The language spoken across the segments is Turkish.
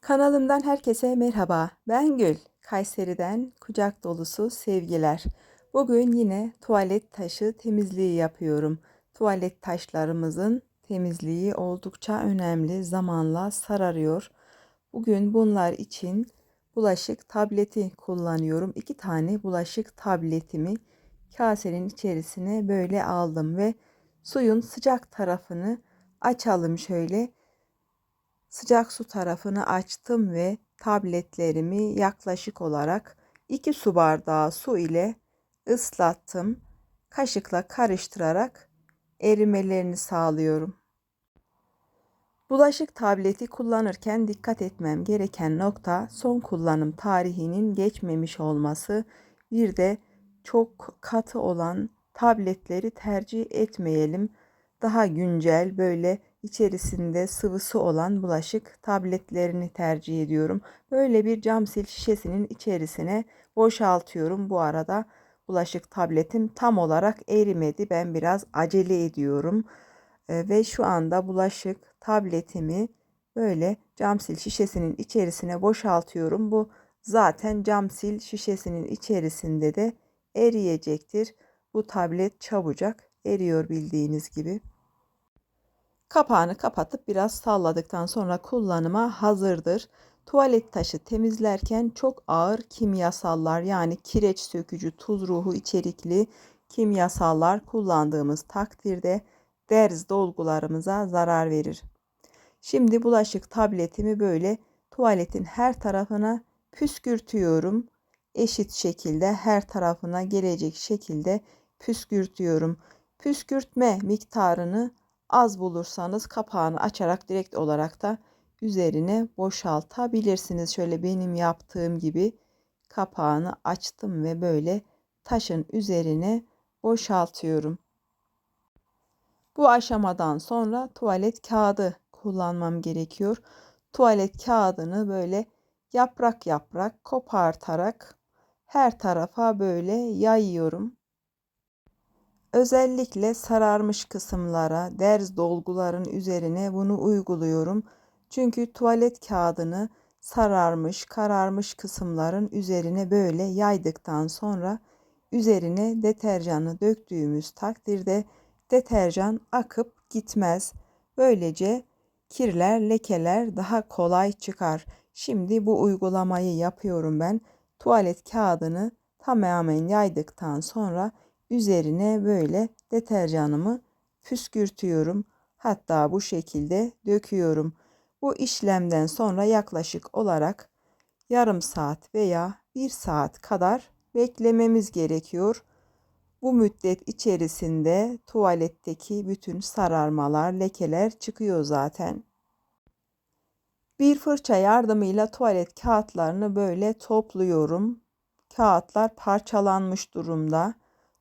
Kanalımdan herkese merhaba. Ben Gül. Kayseri'den kucak dolusu sevgiler. Bugün yine tuvalet taşı temizliği yapıyorum. Tuvalet taşlarımızın temizliği oldukça önemli. Zamanla sararıyor. Bugün bunlar için bulaşık tableti kullanıyorum. İki tane bulaşık tabletimi kasenin içerisine böyle aldım ve suyun sıcak tarafını açalım şöyle Sıcak su tarafını açtım ve tabletlerimi yaklaşık olarak 2 su bardağı su ile ıslattım. Kaşıkla karıştırarak erimelerini sağlıyorum. Bulaşık tableti kullanırken dikkat etmem gereken nokta son kullanım tarihinin geçmemiş olması. Bir de çok katı olan tabletleri tercih etmeyelim. Daha güncel böyle içerisinde sıvısı olan bulaşık tabletlerini tercih ediyorum. Böyle bir cam sil şişesinin içerisine boşaltıyorum. Bu arada bulaşık tabletim tam olarak erimedi. Ben biraz acele ediyorum. Ee, ve şu anda bulaşık tabletimi böyle cam sil şişesinin içerisine boşaltıyorum. Bu zaten cam sil şişesinin içerisinde de eriyecektir. Bu tablet çabucak eriyor bildiğiniz gibi. Kapağını kapatıp biraz salladıktan sonra kullanıma hazırdır. Tuvalet taşı temizlerken çok ağır kimyasallar yani kireç sökücü, tuz ruhu içerikli kimyasallar kullandığımız takdirde derz dolgularımıza zarar verir. Şimdi bulaşık tabletimi böyle tuvaletin her tarafına püskürtüyorum. Eşit şekilde her tarafına gelecek şekilde püskürtüyorum. Püskürtme miktarını Az bulursanız kapağını açarak direkt olarak da üzerine boşaltabilirsiniz. Şöyle benim yaptığım gibi kapağını açtım ve böyle taşın üzerine boşaltıyorum. Bu aşamadan sonra tuvalet kağıdı kullanmam gerekiyor. Tuvalet kağıdını böyle yaprak yaprak kopartarak her tarafa böyle yayıyorum. Özellikle sararmış kısımlara, derz dolguların üzerine bunu uyguluyorum. Çünkü tuvalet kağıdını sararmış, kararmış kısımların üzerine böyle yaydıktan sonra üzerine deterjanı döktüğümüz takdirde deterjan akıp gitmez. Böylece kirler, lekeler daha kolay çıkar. Şimdi bu uygulamayı yapıyorum ben. Tuvalet kağıdını tamamen yaydıktan sonra Üzerine böyle deterjanımı püskürtüyorum. Hatta bu şekilde döküyorum. Bu işlemden sonra yaklaşık olarak yarım saat veya bir saat kadar beklememiz gerekiyor. Bu müddet içerisinde tuvaletteki bütün sararmalar, lekeler çıkıyor zaten. Bir fırça yardımıyla tuvalet kağıtlarını böyle topluyorum. Kağıtlar parçalanmış durumda.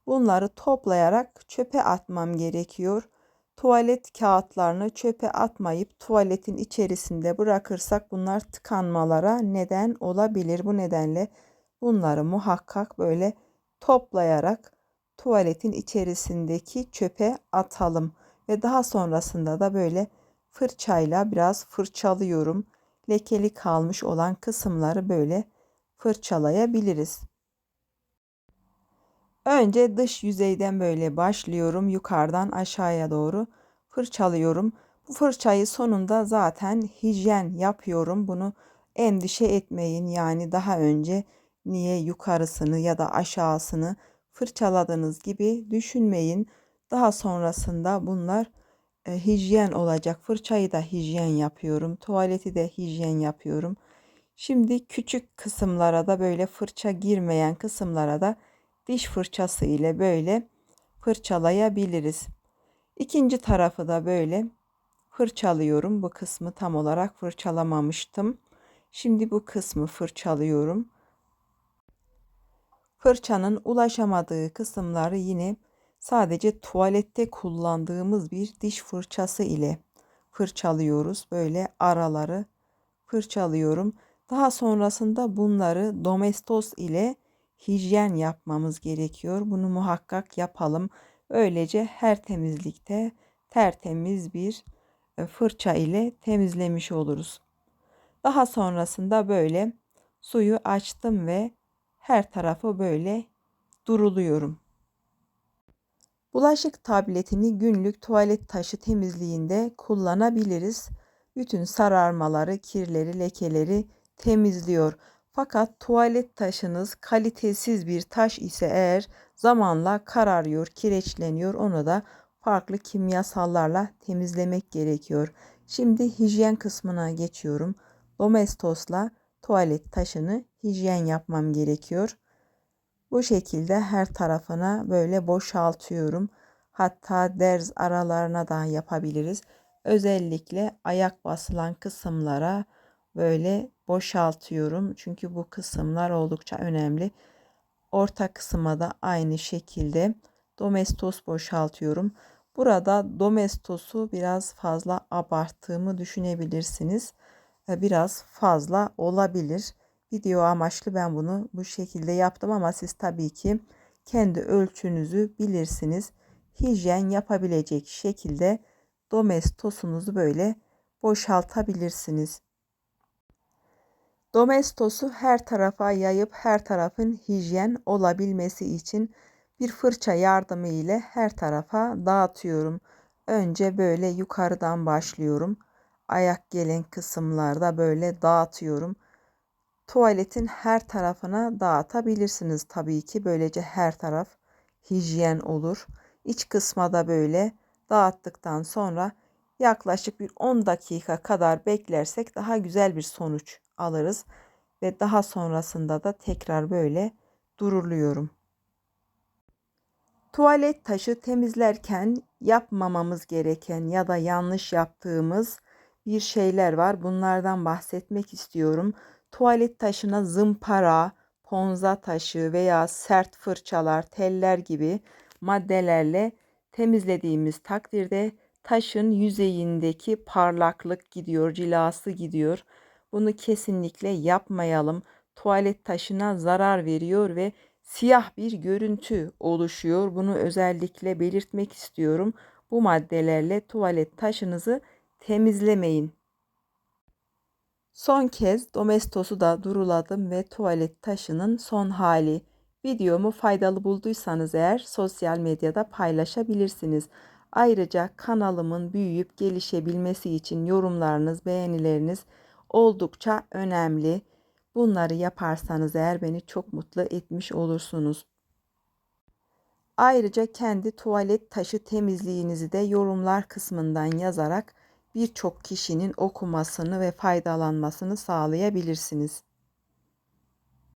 Bunları toplayarak çöpe atmam gerekiyor. Tuvalet kağıtlarını çöpe atmayıp tuvaletin içerisinde bırakırsak bunlar tıkanmalara neden olabilir. Bu nedenle bunları muhakkak böyle toplayarak tuvaletin içerisindeki çöpe atalım ve daha sonrasında da böyle fırçayla biraz fırçalıyorum. Lekeli kalmış olan kısımları böyle fırçalayabiliriz. Önce dış yüzeyden böyle başlıyorum. Yukarıdan aşağıya doğru fırçalıyorum. Bu fırçayı sonunda zaten hijyen yapıyorum. Bunu endişe etmeyin. Yani daha önce niye yukarısını ya da aşağısını fırçaladığınız gibi düşünmeyin. Daha sonrasında bunlar e, hijyen olacak. Fırçayı da hijyen yapıyorum. Tuvaleti de hijyen yapıyorum. Şimdi küçük kısımlara da böyle fırça girmeyen kısımlara da diş fırçası ile böyle fırçalayabiliriz. İkinci tarafı da böyle fırçalıyorum. Bu kısmı tam olarak fırçalamamıştım. Şimdi bu kısmı fırçalıyorum. Fırçanın ulaşamadığı kısımları yine sadece tuvalette kullandığımız bir diş fırçası ile fırçalıyoruz. Böyle araları fırçalıyorum. Daha sonrasında bunları domestos ile hijyen yapmamız gerekiyor. Bunu muhakkak yapalım. Öylece her temizlikte tertemiz bir e, fırça ile temizlemiş oluruz. Daha sonrasında böyle suyu açtım ve her tarafı böyle duruluyorum. Bulaşık tabletini günlük tuvalet taşı temizliğinde kullanabiliriz. Bütün sararmaları, kirleri, lekeleri temizliyor. Fakat tuvalet taşınız kalitesiz bir taş ise eğer zamanla kararıyor, kireçleniyor. Onu da farklı kimyasallarla temizlemek gerekiyor. Şimdi hijyen kısmına geçiyorum. Domestos'la tuvalet taşını hijyen yapmam gerekiyor. Bu şekilde her tarafına böyle boşaltıyorum. Hatta derz aralarına da yapabiliriz. Özellikle ayak basılan kısımlara böyle boşaltıyorum. Çünkü bu kısımlar oldukça önemli. Orta kısma da aynı şekilde domestos boşaltıyorum. Burada domestosu biraz fazla abarttığımı düşünebilirsiniz. Biraz fazla olabilir. Video amaçlı ben bunu bu şekilde yaptım ama siz tabii ki kendi ölçünüzü bilirsiniz. Hijyen yapabilecek şekilde domestosunuzu böyle boşaltabilirsiniz. Domestosu her tarafa yayıp her tarafın hijyen olabilmesi için bir fırça yardımı ile her tarafa dağıtıyorum. Önce böyle yukarıdan başlıyorum. Ayak gelen kısımlarda böyle dağıtıyorum. Tuvaletin her tarafına dağıtabilirsiniz tabii ki. Böylece her taraf hijyen olur. İç kısma da böyle dağıttıktan sonra yaklaşık bir 10 dakika kadar beklersek daha güzel bir sonuç alırız ve daha sonrasında da tekrar böyle duruluyorum. Tuvalet taşı temizlerken yapmamamız gereken ya da yanlış yaptığımız bir şeyler var. Bunlardan bahsetmek istiyorum. Tuvalet taşına zımpara, ponza taşı veya sert fırçalar, teller gibi maddelerle temizlediğimiz takdirde taşın yüzeyindeki parlaklık gidiyor, cilası gidiyor. Bunu kesinlikle yapmayalım. Tuvalet taşına zarar veriyor ve siyah bir görüntü oluşuyor. Bunu özellikle belirtmek istiyorum. Bu maddelerle tuvalet taşınızı temizlemeyin. Son kez Domestos'u da duruladım ve tuvalet taşının son hali. Videomu faydalı bulduysanız eğer sosyal medyada paylaşabilirsiniz. Ayrıca kanalımın büyüyüp gelişebilmesi için yorumlarınız, beğenileriniz oldukça önemli. Bunları yaparsanız eğer beni çok mutlu etmiş olursunuz. Ayrıca kendi tuvalet taşı temizliğinizi de yorumlar kısmından yazarak birçok kişinin okumasını ve faydalanmasını sağlayabilirsiniz.